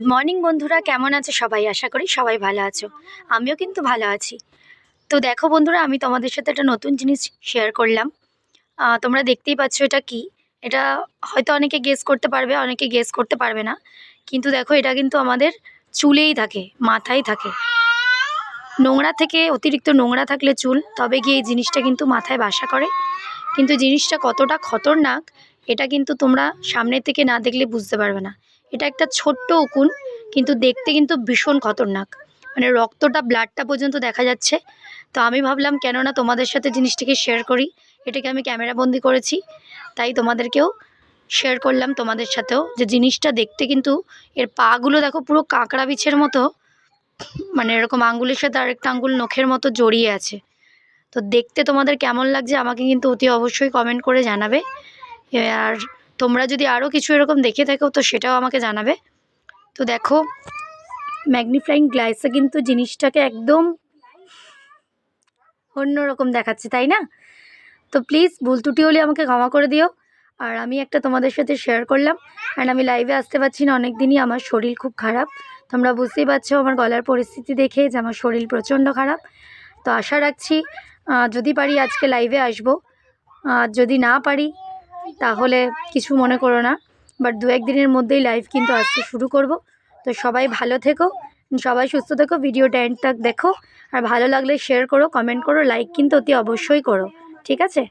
Morning বন্ধুরা, কেমন আছে সবাই? আশা করি সবাই ভালো আছো। আমিও কিন্তু ভালো আছি। তো দেখো বন্ধুরা, আমি তোমাদের সাথে একটা নতুন জিনিস শেয়ার করলাম। তোমরা দেখতেই পাচ্ছ এটা কি? এটা হয়তো অনেকে গেস করতে পারবে, অনেকে গেস করতে পারবে না। কিন্তু দেখো, এটা কিন্তু আমাদের চুলেই থাকে, মাথায় থাকে। নোংরা থেকে অতিরিক্ত নোংরা থাকলে চুল, তবে গিয়ে এই জিনিসটা কিন্তু মাথায় বাসা করে। কিন্তু জিনিসটা কতটা খতরনাক, এটা কিন্তু তোমরা সামনে থেকে না দেখলে বুঝতে পারবে না। এটা একটা ছোট্ট উকুন, কিন্তু দেখতে কিন্তু ভীষণ খতরনাক। মানে রক্তটা ব্লাডটা পর্যন্ত দেখা যাচ্ছে। তো আমি ভাবলাম, কেননা তোমাদের সাথে জিনিসটিকে শেয়ার করি, এটাকে আমি ক্যামেরা বন্দি করেছি, তাই তোমাদেরকেও শেয়ার করলাম তোমাদের সাথেও যে জিনিসটা দেখতে কিন্তু এর পাগুলো দেখো পুরো কাঁকড়া বিছের মতো মানে এরকম আঙ্গুলের সাথে আরেকটা আঙ্গুল নখের মতো জড়িয়ে আছে। তো দেখতে তোমাদের কেমন লাগছে আমাকে কিন্তু অতি অবশ্যই কমেন্ট করে জানাবে। আর তোমরা যদি আরও কিছু এরকম দেখে থাকো, তো সেটাও আমাকে জানাবে। তো দেখো ম্যাগনিফ্লাইং গ্লাসে কিন্তু জিনিসটাকে একদম অন্যরকম দেখাচ্ছে, তাই না? তো প্লিজ ভুল ত্রুটি হলে আমাকে ক্ষমা করে দিও। আর আমি একটা তোমাদের সাথে শেয়ার করলাম। আর আমি লাইভে আসতে পারছি না অনেক দিনই আমার শরীর খুব খারাপ। তোমরা বুঝতেই পারছ আমার গলার পরিস্থিতি দেখে যে আমার শরীর প্রচণ্ড খারাপ। তো আশা রাখছি যদি পারি আজকে লাইভে আসব। আর যদি না পারি তাহলে কিছু মনে করো না। বাট দু একদিনের মধ্যেই লাইভ কিন্তু আজকে শুরু করব। তো সবাই ভালো থেকো, সবাই সুস্থ থেকো, ভিডিওটা এন্ড তাক দেখো। আর ভালো লাগলে শেয়ার করো কমেন্ট করো লাইক কিন্তু অতি অবশ্যই করো। ঠিক আছে?